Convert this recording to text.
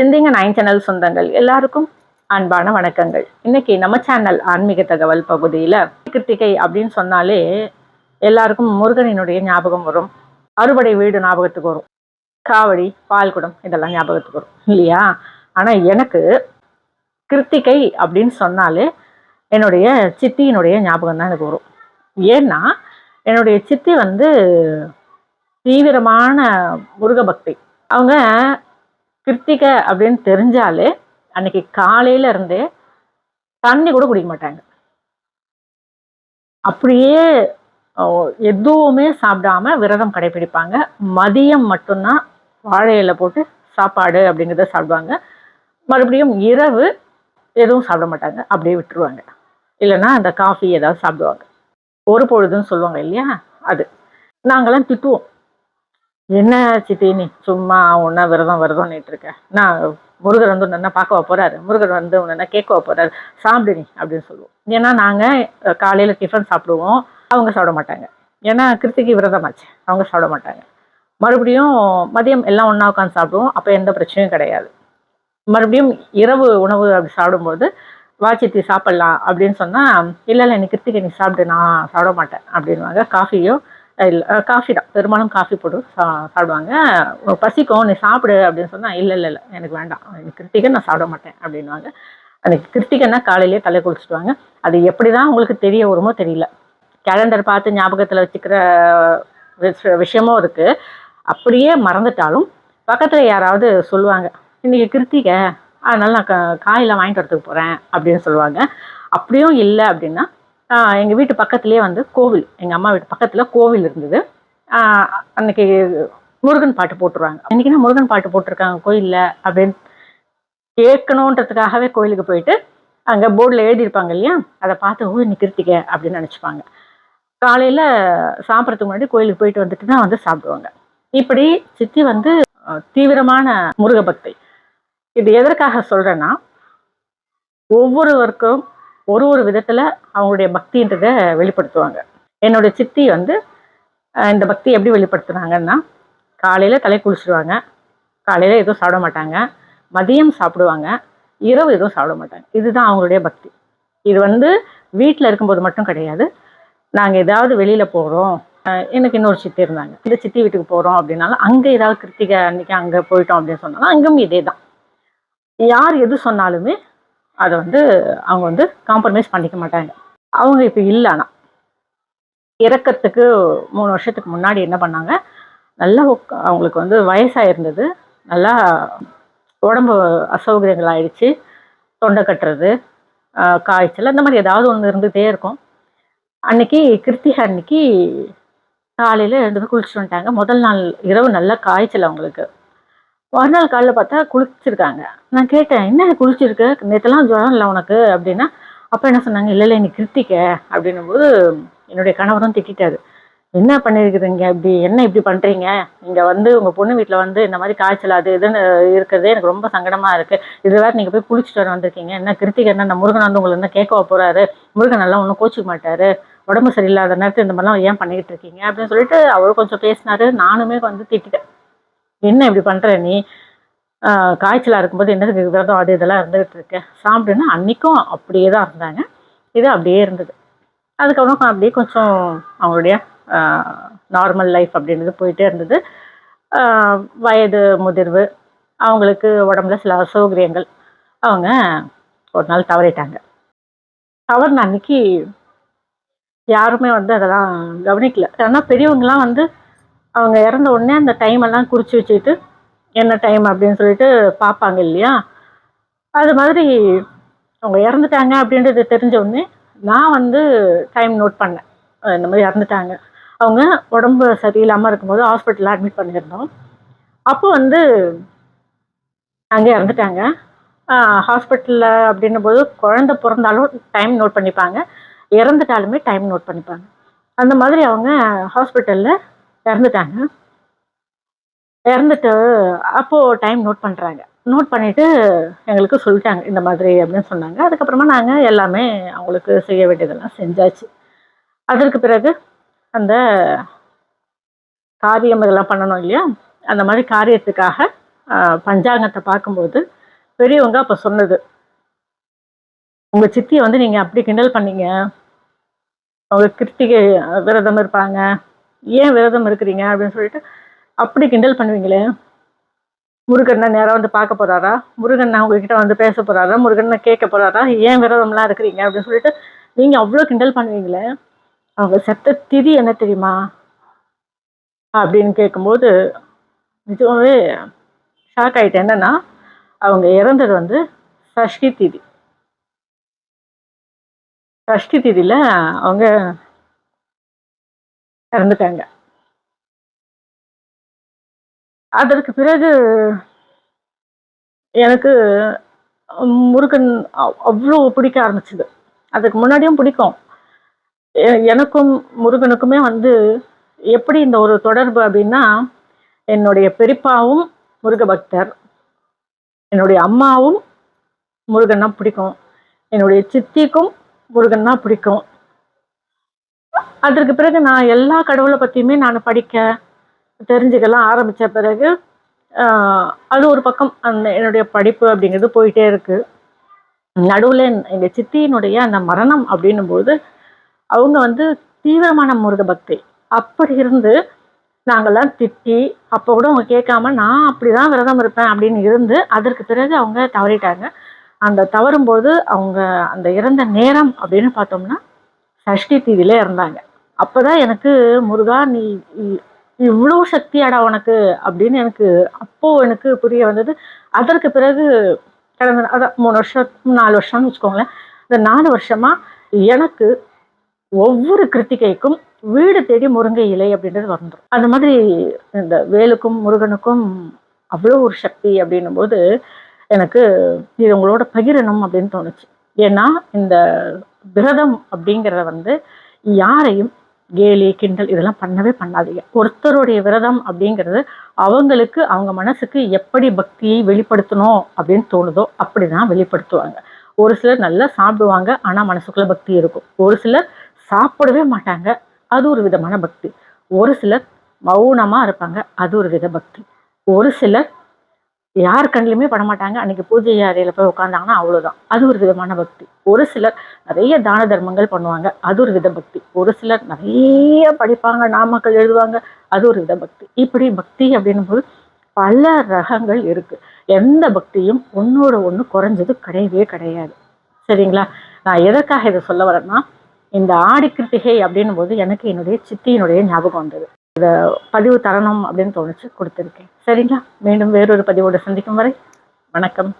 சிந்திங்க nine channel சொந்தங்கள். எல்லாருக்கும் அன்பான வணக்கங்கள். இன்னைக்கு நம்ம சேனல் ஆன்மீக தகவல் பகுதியில் கிருத்திகை அப்படின்னு சொன்னாலே எல்லாருக்கும் முருகனினுடைய ஞாபகம் வரும். அறுபடை வீடு ஞாபகத்துக்கு வரும். காவடி பால்குடம் இதெல்லாம் ஞாபகத்துக்கு வரும். இல்லையா? ஆனால் எனக்கு கிருத்திகை அப்படின்னு சொன்னாலே என்னுடைய சித்தியினுடைய ஞாபகம் தான் எனக்கு வரும். ஏன்னா என்னுடைய சித்தி வந்து தீவிரமான முருக பக்தி அவங்க கிருத்திகை அப்படின்னு தெரிஞ்சாலே அன்னைக்கு காலையில இருந்தே தண்ணி கூட குடிக்க மாட்டாங்க. அப்படியே எதுவுமே சாப்பிடாம விரதம் கடைபிடிப்பாங்க. மதியம் மட்டும்தான் வாழை போட்டு சாப்பாடு அப்படிங்கிறத சாப்பிடுவாங்க. மறுபடியும் இரவு எதுவும் சாப்பிட மாட்டாங்க. அப்படியே விட்டுருவாங்க. இல்லைன்னா அந்த காஃபி ஏதாவது சாப்பிடுவாங்க. ஒரு பொழுதுன்னு சொல்லுவாங்க இல்லையா? அது. நாங்களாம் திட்டுவோம். என்ன சித்தி நீ சும்மா ஒன்றா விரதம் விரதம்னுட்டு இருக்க. நான் முருகர் வந்து உன்னை பார்க்க போறாரு? முருகர் வந்து உன்னை கேட்க போறாரு? சாப்பிடு நீ அப்படின்னு சொல்லுவோம். ஏன்னா நாங்கள் காலையில் டிஃபன் சாப்பிடுவோம். அவங்க சாப்பிட மாட்டாங்க. ஏன்னா கிருத்திகை விரதமாச்சு. அவங்க சாப்பிட மாட்டாங்க. மறுபடியும் மதியம் எல்லாம் ஒன்றா உட்காந்து சாப்பிடுவோம். அப்போ எந்த பிரச்சனையும் கிடையாது. மறுபடியும் இரவு உணவு அப்படி சாப்பிடும்போது வாச்சித்தி சாப்பிட்லாம் அப்படின்னு சொன்னால் இல்லை இல்லை நீ கிருத்திகை நீ சாப்பிடு நான் சாப்பிட மாட்டேன் அப்படின்வாங்க காஃபியோ இல்லை காஃபி தான். பெரும்பாலும் காஃபி போட்டு சா சாப்பிடுவாங்க. பசிக்கும் நீ சாப்பிடு அப்படின்னு சொன்னால் இல்லை இல்லை இல்லை எனக்கு வேண்டாம். எனக்கு கிருத்திகை நான் சாப்பிட மாட்டேன் அப்படின்வாங்க அன்னைக்கு கிருத்திகைன்னா காலையிலேயே தலை குளிச்சுடுவாங்க. அது எப்படி தான் உங்களுக்கு தெரிய வருமோ தெரியல. கேலண்டர் பார்த்து ஞாபகத்தில் வச்சுக்கிற விஷயமும் இருக்குது அப்படியே மறந்துட்டாலும் பக்கத்தில் யாராவது சொல்லுவாங்க இன்னைக்கு கிருத்திகை அதனால நான் கா- காயெல்லாம் வாங்கிட்டு வரத்துக்கு போகிறேன் அப்படின்னு சொல்லுவாங்க. அப்படியும் இல்லை அப்படின்னா எங்கள் வீட்டு பக்கத்துலேயே வந்து கோவில். எங்கள் அம்மா வீட்டு பக்கத்தில் கோவில் இருந்தது. அன்னைக்கு முருகன் பாட்டு போட்டுருவாங்க. இன்றைக்கினா முருகன் பாட்டு போட்டிருக்காங்க கோயிலில் அப்படின்னு கேட்கணுன்றதுக்காகவே கோயிலுக்கு போயிட்டு அங்கே போர்டில் எழுதியிருப்பாங்க இல்லையா? அதை பார்த்து ஓ இன்னைக்கு கிருத்திகை அப்படின்னு நினச்சிப்பாங்க. காலையில் சாப்பிட்றதுக்கு முன்னாடி கோயிலுக்கு போயிட்டு வந்துட்டு தான் வந்து சாப்பிடுவாங்க. இப்படி சித்தி வந்து தீவிரமான முருக பக்தி இது எதற்காக சொல்கிறேன்னா ஒவ்வொருவருக்கும் ஒரு ஒரு விதத்தில் அவங்களுடைய பக்தின்றதை வெளிப்படுத்துவாங்க. என்னுடைய சித்தி வந்து இந்த பக்தி எப்படி வெளிப்படுத்துனாங்கன்னா காலையில் தலை குளிச்சுடுவாங்க காலையில் எதுவும் சாப்பிட மாட்டாங்க. மதியம் சாப்பிடுவாங்க. இரவு எதுவும் சாப்பிட மாட்டாங்க. இதுதான் அவங்களுடைய பக்தி. இது வந்து வீட்டில் இருக்கும்போது மட்டும் கிடையாது. நாங்கள் ஏதாவது வெளியில் போகிறோம் எனக்கு இன்னொரு சித்தி இருந்தாங்க. இந்த சித்தி வீட்டுக்கு போகிறோம் அப்படின்னாலும் அங்கே ஏதாவது கிருத்திகை அன்னைக்கு அங்கே போயிட்டோம் அப்படின்னு சொன்னாலும் அங்கேயும் இதே தான் யார் எது சொன்னாலுமே அதை வந்து அவங்க வந்து காம்ப்ரமைஸ் பண்ணிக்க மாட்டாங்க. அவங்க இப்போ இல்லைனா இறக்கத்துக்கு மூணு வருஷத்துக்கு முன்னாடி என்ன பண்ணாங்க? நல்லா அவங்களுக்கு வந்து வயசாக இருந்தது நல்லா உடம்பு அசௌகரியங்கள் ஆயிடுச்சு தொண்டை கட்டுறது காய்ச்சல் அந்த மாதிரி ஏதாவது ஒன்று இருந்துகிட்டே இருக்கும். அன்னைக்கு கிருத்திகை அன்னைக்கு காலையில் எழுந்து குளிச்சுட்டு வந்துட்டாங்க. முதல் நாள் இரவு நல்லா காய்ச்சல் அவங்களுக்கு. மறுநாள் காலையில் பார்த்தா குளிச்சிருக்காங்க. நான் கேட்டேன் என்ன குளிச்சிருக்க? நேற்றுலாம் ஜுரம் இல்லை உனக்கு? அப்படின்னா அப்போ என்ன சொன்னாங்க இல்லை இல்லை நீ கிருத்திகை அப்படின்னும் போது என்னுடைய கணவரும் திட்டிட்டாரு. என்ன பண்ணியிருக்குதுங்க இப்படி? என்ன இப்படி பண்ணுறீங்க இங்கே வந்து உங்கள் பொண்ணு வீட்டில் வந்து இந்த மாதிரி காய்ச்சல் அது இதுன்னு இருக்கிறதே எனக்கு ரொம்ப சங்கடமாக இருக்குது இது வேறு நீங்கள் போய் குளிச்சுட்டு வர வந்திருக்கீங்க. என்ன கிருத்திகை என்ன அந்த முருகன் வந்து உங்களை என்ன கேட்க போகிறாரு முருகன் எல்லாம் ஒன்றும் கோச்சிக்க மாட்டார். உடம்பு சரியில்லாத நேரத்தில் இந்த மாதிரிலாம் ஏன் பண்ணிக்கிட்டு இருக்கீங்க? அப்படின்னு சொல்லிட்டு அவர் கொஞ்சம் பேசினாரு. நானுமே வந்து திட்டிட்டேன். என்ன இப்படி பண்ணுற நீ? காய்ச்சலா இருக்கும்போது என்ன விரதம் அது இதெல்லாம் இருந்துகிட்டு இருக்க. சாப்பிடுன்னா அன்னைக்கும் அப்படியே தான் இருந்தாங்க. இது அப்படியே இருந்தது. அதுக்கப்புறம் அப்படியே கொஞ்சம் அவங்களுடைய நார்மல் லைஃப் அப்படின்றது போயிட்டே இருந்தது. வயது முதிர்வு அவங்களுக்கு உடம்புல சில அசௌகரியங்கள். அவங்க ஒரு நாள் தவறிட்டாங்க. தவறுன அன்னைக்கு யாருமே வந்து அதெல்லாம் கவனிக்கல. ஆனால் பெரியவங்கலாம் வந்து அவங்க இறந்த உடனே அந்த டைம் எல்லாம் குறித்து வச்சுட்டு என்ன டைம் அப்படின்னு சொல்லிட்டு பார்ப்பாங்க இல்லையா? அது மாதிரி அவங்க இறந்துட்டாங்க அப்படின்றது தெரிஞ்ச உடனே நான் வந்து டைம் நோட் பண்ணேன். இந்த மாதிரி இறந்துட்டாங்க. அவங்க உடம்பு சரியில்லாமல் இருக்கும்போது ஹாஸ்பிட்டலில் அட்மிட் பண்ணியிருந்தோம். அப்போ வந்து அங்கே இறந்துட்டாங்க. ஹாஸ்பிட்டலில் அப்படின்னும் போது குழந்த பிறந்தாலும் டைம் நோட் பண்ணிப்பாங்க. இறந்துட்டாலுமே டைம் நோட் பண்ணிப்பாங்க. அந்த மாதிரி அவங்க ஹாஸ்பிட்டலில் இறந்துட்டாங்க. இறந்துட்டு அப்போது டைம் நோட் பண்ணுறாங்க நோட் பண்ணிவிட்டு எங்களுக்கு சொல்லிட்டாங்க இந்த மாதிரி அப்படின்னு சொன்னாங்க. அதுக்கப்புறமா நாங்கள் எல்லாமே அவங்களுக்கு செய்ய வேண்டியதெல்லாம் செஞ்சாச்சு. அதற்கு பிறகு அந்த காரியம் இதெல்லாம் பண்ணணும் இல்லையா? அந்த மாதிரி காரியத்துக்காக பஞ்சாங்கத்தை பார்க்கும்போது பெரியவங்க அப்போ சொன்னது. உங்கள் சித்தியை வந்து நீங்கள் அப்படி கிண்டல் பண்ணீங்க. அவங்க கிருத்திகை விரதம் இருப்பாங்க. ஏன் விரதம் இருக்கிறீங்க அப்படின்னு சொல்லிட்டு அப்படி கிண்டல் பண்ணுவீங்களே? முருகன் நேராக வந்து பார்க்க போறாரா? முருகன் உங்ககிட்ட வந்து பேச போறாரா? முருகன் கேட்க போறாரா? ஏன் விரதம்லாம் இருக்கிறீங்க அப்படின்னு சொல்லிட்டு நீங்க அவ்வளோ கிண்டல் பண்ணுவீங்களே? அவங்க செத்த திதி என்ன தெரியுமா? அப்படின்னு கேட்கும்போது நிஜமாவே ஷாக் ஆயிட்டேன். என்னன்னா அவங்க இறந்தது வந்து சஷ்டி திதி. சஷ்டி திதியில அவங்க இறந்துட்டாங்க. அதற்கு பிறகு எனக்கு முருகன் அவ்- அவ்வளோ பிடிக்க ஆரம்பிச்சது. அதுக்கு முன்னாடியும் பிடிக்கும். எ- எனக்கும் முருகனுக்குமே வந்து எப்படி இந்த ஒரு தொடர்பு அப்படின்னா என்னுடைய பெரியப்பாவும் முருக பக்தர் என்னுடைய அம்மாவும் முருகன்னா பிடிக்கும். என்னுடைய சித்திக்கும் முருகன்னா பிடிக்கும். அதற்கு பிறகு நான் எல்லா கடவுளை பற்றியுமே நான் படிக்க தெரிஞ்சுக்கலாம் ஆரம்பித்த பிறகு அது ஒரு பக்கம் அந்த என்னுடைய படிப்பு அப்படிங்கிறது போயிட்டே இருக்குது நடுவில் எங்கள் சித்தியினுடைய அந்த மரணம் அப்படின்னும் போது அவங்க வந்து தீவிரமான முருக பக்தி. அப்படி இருந்து நாங்கள்லாம் திட்டி அப்போ கூட அவங்க கேட்காம நான் அப்படி தான் விரதம் இருப்பேன் அப்படின்னு இருந்து அதற்கு பிறகு அவங்க தவறிட்டாங்க. அந்த தவறும்போது அவங்க அந்த இறந்த நேரம் அப்படின்னு பார்த்தோம்னா சஷ்டி தீதியில இருந்தாங்க அப்போதான் எனக்கு முருகா நீ இ- இவ்வளோ சக்தியாடா உனக்கு அப்படின்னு எனக்கு அப்போ எனக்கு புரிய வந்தது. அதற்கு பிறகு கடந்த அதான் மூணு வருஷம் நாலு வருஷம்னு வச்சுக்கோங்களேன். இந்த நாலு வருஷமா எனக்கு ஒவ்வொரு கிருத்திகைக்கும் வீடு தேடி முருங்கை இலை அப்படின்றது வந்துடும் அந்த மாதிரி இந்த வேலுக்கும் முருகனுக்கும் அவ்வளோ ஒரு சக்தி அப்படின்னும் போது எனக்கு இது உங்களோட பகிரணும் அப்படின்னு தோணுச்சு. ஏன்னா இந்த விரதம் அப்படிங்கிறத வந்து யாரையும் கேலி கிண்டல் இதெல்லாம் பண்ணவே பண்ணாதீங்க. ஒருத்தருடைய விரதம் அப்படிங்கிறது அவங்களுக்கு அவங்க மனசுக்கு எப்படி பக்தியை வெளிப்படுத்தணும் அப்படின்னு தோணுதோ அப்படிதான் வெளிப்படுத்துவாங்க. ஒரு சிலர் நல்லா சாப்பிடுவாங்க ஆனால் மனசுக்குள்ள பக்தி இருக்கும். ஒரு சிலர் சாப்பிடவே மாட்டாங்க அது ஒரு விதமான பக்தி. ஒரு சிலர் மௌனமாக இருப்பாங்க அது ஒரு வித பக்தி. ஒரு சிலர் யார் கண்ணிலுமே படமாட்டாங்க. அன்னைக்கு பூஜை அறையில போய் உட்காந்தாங்கன்னா அவ்வளவுதான். அது ஒரு விதமான பக்தி. ஒரு சிலர் நிறைய தான தர்மங்கள் பண்ணுவாங்க. அது ஒரு வித பக்தி. ஒரு சிலர் நிறைய படிப்பாங்க நாமக்கள் எழுதுவாங்க. அது ஒரு வித பக்தி. இப்படி பக்தி அப்படின்னும் போது பல ரகங்கள் இருக்கு. எந்த பக்தியும் ஒன்னோட ஒண்ணு குறைஞ்சது கிடையவே கிடையாது. சரிங்களா? நான் எதற்காக இதை சொல்ல வரேன்னா இந்த ஆடி கிருத்திகை அப்படின்னும் போது எனக்கு என்னுடைய சித்தியினுடைய ஞாபகம் வந்தது. இதை பதிவு தரணும் அப்படின்னு தோணுச்சு கொடுத்துருக்கேன். சரிங்களா? மீண்டும் வேறொரு பதிவோடு சந்திக்கும் வரை வணக்கம்.